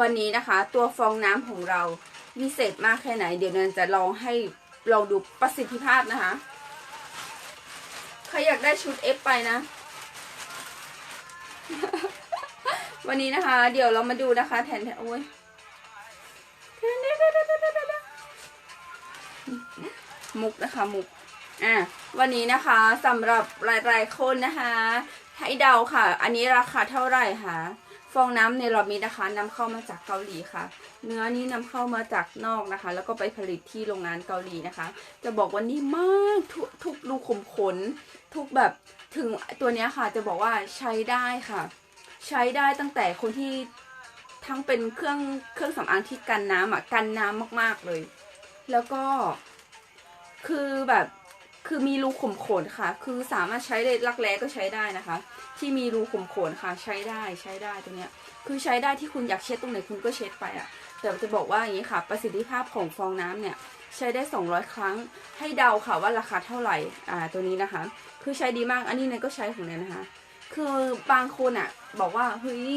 วันนี้นะคะ ตัวฟองน้ำของเราวิเศษมากแค่ไหน เดี๋ยวเนันจะลองให้ลองดูประสิทธิภาพนะคะใครอยากได้ชุด F ไปนะ วันนี้นะคะ เดี๋ยวเรามาดูนะคะ แทนแทนโอ้ยแทนนแทนแทนแทนแทนแทนมุกนะคะมุกอะวันนี้นะคะสำหรับหลายๆคนนะคะ ให้เดาค่ะ อันนี้ราคาเท่าไหร่คะ ฟองน้ำเนรมิตนะคะนำเข้ามาจากเกาหลีค่ะ เนื้อนี้นำเข้ามาจากนอกนะคะ แล้วก็ไปผลิตที่โรงงานเกาหลีนะคะ จะบอกว่านี่มากทุกทุกรูขุมขน ทุกแบบถึงตัวเนี้ยค่ะจะบอกว่าใช้ได้ค่ะ ใช้ได้ตั้งแต่คนที่ทั้งเป็นเครื่องเครื่องสำอางที่กันน้ำอะกันน้ำมาก ๆเลย แล้วก็คือแบบ คือมีรูขุมขนค่ะ คือสามารถใช้ได้รักแร้ก็ใช้ได้นะคะ ที่มีรูขุมขนค่ะใช้ได้ใช้ได้ตัวเนี้ย คือใช้ได้ที่คุณอยากเช็ดตรงไหนคุณก็เช็ดไปอะ่ะแต่จะบอกว่าอย่างนี้ค่ะ ประสิทธิภาพของฟองน้ำเนี่ยใช้ได้ 200 ครั้ง ให้เดาค่ะว่าราคาเท่าไหร่ อ่า ตัวนี้นะคะ คือใช้ดีมาก อันนี้เนยก็ใช้ของเนยนะคะ คือบางคนอะบอกว่า เฮ้ย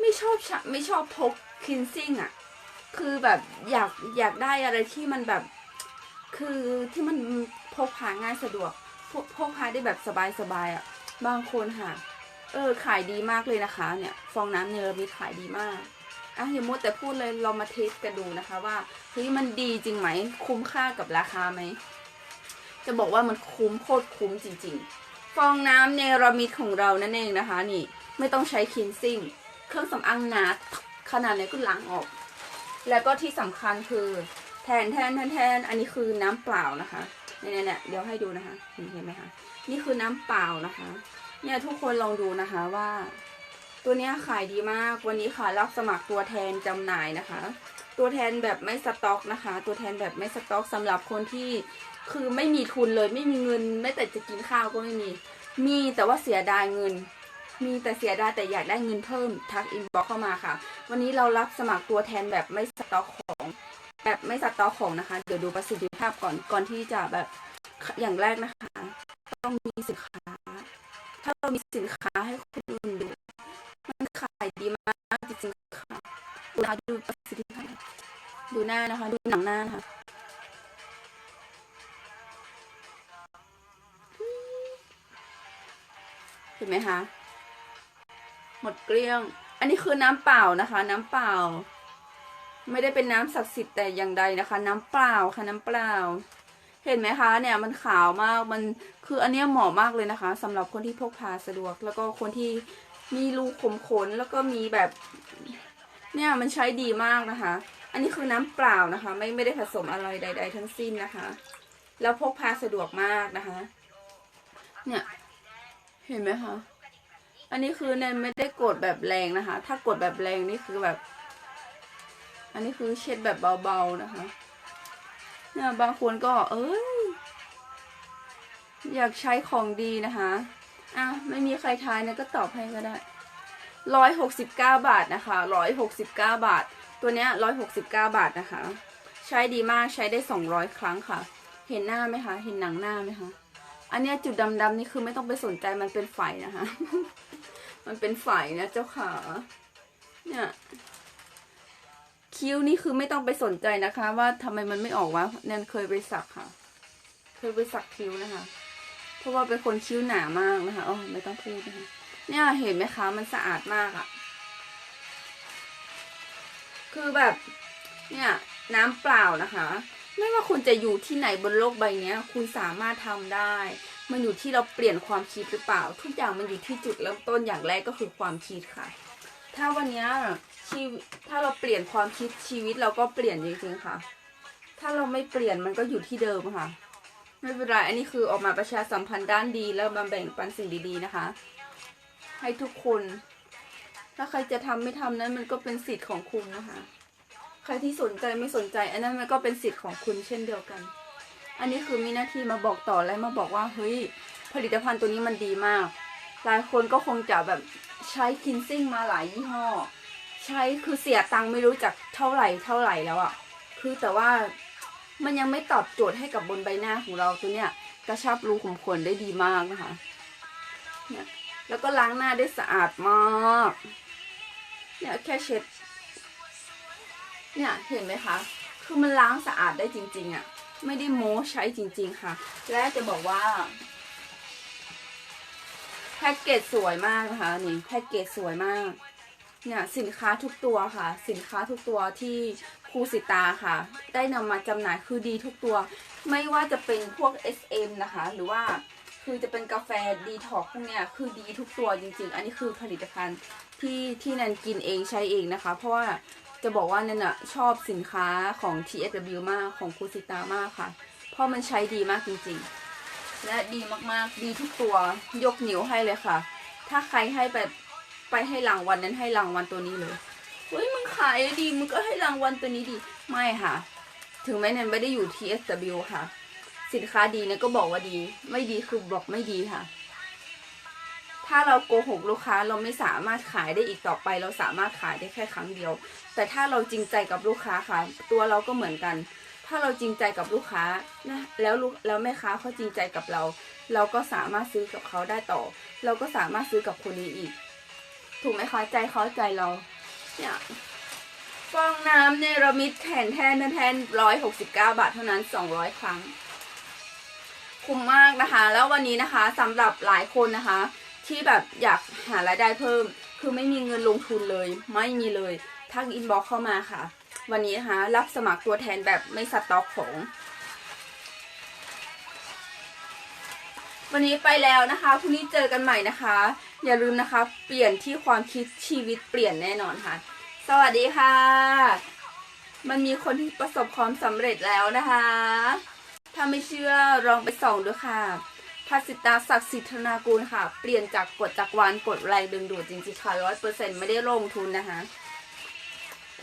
ไม่ชอบไม่ชอบพกคินซิ่งอะคือแบบอยากอยากได้อะไรที่มันแบบ คือที่มันพกพาง่ายสะดวกพกพกพาได้แบบสบายๆอะ บางคนค่ะ เออขายดีมากเลยนะคะ เนี่ย ฟองน้ำเนรมิตขายดีมากอะอย่ามัวแต่พูดเลยเรามาเทสกันดูนะคะ ว่าเฮ้ยมันดีจริงไหม คุ้มค่ากับราคาไหม จะบอกว่ามันคุ้มโคตรคุ้มจริง ๆ ฟองน้ำเนรมิตของเรานั่นเองนะคะ นี่ไม่ต้องใช้คินซิ่ง เครื่องสำอางหนาขนาดไหนก็ล้างออก แล้วก็ที่สำคัญคือ แทนแทนแทนแทนอันนี้คือน้ำเปล่านะคะเนี่ยเนี่ยเดี๋ยวให้ดูนะคะเห็นไหมคะนี่คือน้ำเปล่านะคะ เนี่ยทุกคนลองดูนะคะว่า ตัวเนี้ยขายดีมากวันนี้ค่ะรับสมัครตัวแทนจำหน่ายนะคะ ตัวแทนแบบไม่สต็อกนะคะ ตัวแทนแบบไม่สต็อกสำหรับคนที่คือไม่มีทุนเลยไม่มีเงินไม่แต่จะกินข้าวก็ไม่มี มีแต่ว่าเสียดายเงิน มีแต่เสียดายแต่อยากได้เงินเพิ่มทักอินบ็อกเข้ามาค่ะ วันนี้เรารับสมัครตัวแทนแบบไม่สต็อกของ แบบไม่สต็อกของนะคะ เดี๋ยวดูประสิทธิภาพก่อนก่อนที่จะแบบอย่างแรกนะคะ ต้องมีสินค้า ถ้าเรามีสินค้าให้คนอื่นดูมันขายดีมากจริงๆค่ะดูนะดูประสิทธิภาพดูหน้านะคะ ดูหนังหน้านะคะเห็นไหมคะหมดเกลี้ยง อันนี้คือน้ำเปล่านะคะ น้ำเปล่า ไม่ได้เป็นน้ำศักดิ์สิทธิ์แต่อย่างใดนะคะ น้ำเปล่าค่ะน้ำเปล่า เห็นไหมคะ เนี่ยมันขาวมากมันคืออันเนี้ยเหมาะมากเลยนะคะสำหรับคนที่พกพาสะดวก แล้วก็คนที่มีรูขมขนแล้วก็มีแบบ เนี่ยมันใช้ดีมากนะคะ อันนี้คือน้ำเปล่านะคะ ไม่ไม่ได้ผสมอะไรใด ๆ ทั้งสิ้นนะคะ แล้วพกพาสะดวกมากนะคะ เนี่ย เห็นไหมคะอันนี้คือเนนไม่ได้กดแบบแรงนะคะ ถ้ากดแบบแรงนี่คือแบบ อันนี้คือเช็ดแบบเบาๆนะคะ เนี่ยบางคนก็เอ้ย อยากใช้ของดีนะคะอะไม่มีใครทายนะก็ตอบให้ก็ได้ร้อยหกสิบเก้าบาทนะคะร้อยหกสิบเก้าบาท ตัวเนี้ยร้อยหกสิบเก้าบาทนะคะ ใช้ดีมากใช้ได้สองร้อยครั้งค่ะ เห็นหน้าไหมคะ เห็นหนังหน้าไหมคะ อันเนี้ยจุดดำๆนี่คือไม่ต้องไปสนใจมันเป็นไฝนะคะ มันเป็นไฝนะเจ้าขาเนี่ย คิ้วนี่คือไม่ต้องไปสนใจนะคะ ว่าทำไมมันไม่ออกวะแนนเคยไปสักค่ะ เคยไปสักคิ้วนะคะ เพราะว่าเป็นคนคิ้วหนามากนะคะอ๋อไม่ต้องพูดนะคะเนี่ยเห็นไหมคะมันสะอาดมากอะคือแบบ เนี่ย น้ำเปล่านะคะ ไม่ว่าคุณจะอยู่ที่ไหนบนโลกใบนี้คุณสามารถทำได้ มันอยู่ที่เราเปลี่ยนความคิดหรือเปล่า ทุกอย่างมันอยู่ที่จุดเริ่มต้นอย่างแรกก็คือความคิดค่ะ ถ้าวันนี้ชีวิตถ้าเราเปลี่ยนความคิดชีวิตเราก็เปลี่ยนจริงๆค่ะ ถ้าเราไม่เปลี่ยนมันก็อยู่ที่เดิมค่ะ ไม่เป็นไรอันนี้คือออกมาประชาสัมพันธ์ด้านดี แล้วมาแบ่งปันสิ่งดีๆนะคะ ให้ทุกคน ถ้าใครจะทำไม่ทำนั้นมันก็เป็นสิทธิ์ของคุณนะคะ ใครที่สนใจไม่สนใจ อันนั้นมันก็เป็นสิทธิ์ของคุณเช่นเดียวกัน อันนี้คือมีหน้าที่มาบอกต่อและมาบอกว่าเฮ้ยผลิตภัณฑ์ตัวนี้มันดีมาก หลายคนก็คงจะแบบ ใช้คินซิ่งมาหลายยี่ห้อ ใช้คือเสียตังค์ไม่รู้จักเท่าไหร่เท่าไหร่แล้วอะคือแต่ว่ามันยังไม่ตอบโจทย์ให้กับบนใบหน้าของเราตัวเนี้ยกระชับรูขุมขนได้ดีมากนะคะเนี่ยแล้วก็ล้างหน้าได้สะอาดมากเนี่ยแค่เช็ด เนี่ยเห็นไหมคะ คือมันล้างสะอาดได้จริง ๆอะ่ะ ไม่ได้โม้ใช้จริง ๆ ค่ะ และจะบอกว่า แพ็กเกจสวยมากนะคะนี่แพ็กเกจสวยมาก เนี่ยสินค้าทุกตัวค่ะ สินค้าทุกตัวที่ครูสิตาค่ะ ได้นำมาจำหน่ายคือดีทุกตัว ไม่ว่าจะเป็นพวก SM นะคะ หรือว่าคือจะเป็นกาแฟดีท็อกพวกเนี้ยคือดีทุกตัวจริง ๆ อันนี้คือผลิตภัณฑ์ที่ที่นันกินเองใช้เองนะคะ เพราะว่าจะบอกว่านันอะชอบสินค้าของ TSW มากของครูสิตามากค่ะ เพราะมันใช้ดีมากจริง ๆ และดีมากๆ ดีทุกตัวยกนิ้วให้เลยค่ะ ถ้าใครให้แบบไปให้รางวัลนั้นให้รางวัลตัวนี้เลยเฮ้ยมึงขายดีมึงก็ให้รางวัลตัวนี้ดีไม่ค่ะ ถึงแม้นันไม่ได้อยู่ TSW ค่ะ สินค้าดีเนี่ยก็บอกว่าดี ไม่ดีคือบอกไม่ดีค่ะ ถ้าเราโกหกลูกค้าเราไม่สามารถขายได้อีกต่อไป เราสามารถขายได้แค่ครั้งเดียว แต่ถ้าเราจริงใจกับลูกค้าค่ะ ตัวเราก็เหมือนกัน ถ้าเราจริงใจกับลูกค้านะแล้วลูกแล้วแม่ค้าเขาจริงใจกับเรา เราก็สามารถซื้อกับเขาได้ต่อ เราก็สามารถซื้อกับคนนี้อีก ถูกไหมคะใจเขาใจเราเนี่ยฟองน้ำเนรมิตแผ่นแทนแทนร้อยหกสิบเก้าบาทเท่านั้นสองร้อยครั้ง คุ้มมากนะคะ แล้ววันนี้นะคะสำหรับหลายคนนะคะ ที่แบบอยากหารายได้เพิ่ม คือไม่มีเงินลงทุนเลย ไม่มีเลยทักอินบ็อกเข้ามาค่ะ วันนี้นะคะรับสมัครตัวแทนแบบไม่สต็อกของ วันนี้ไปแล้วนะคะพรุ่งนี้เจอกันใหม่นะคะ อย่าลืมนะคะ เปลี่ยนที่ความคิดชีวิตเปลี่ยนแน่นอนค่ะ สวัสดีค่ะ มันมีคนที่ประสบความสำเร็จแล้วนะคะ ถ้าไม่เชื่อลองไปส่องดูค่ะพัสิตาศักดิ์สิทธนากูลค่ะ เปลี่ยนจากกฎจากวานกฎแรงดึงดูดจริงๆค่ะร้อยเปอร์เซ็นต์ไม่ได้ลงทุนนะคะ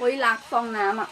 โอ้ยรักฟองน้ำอะ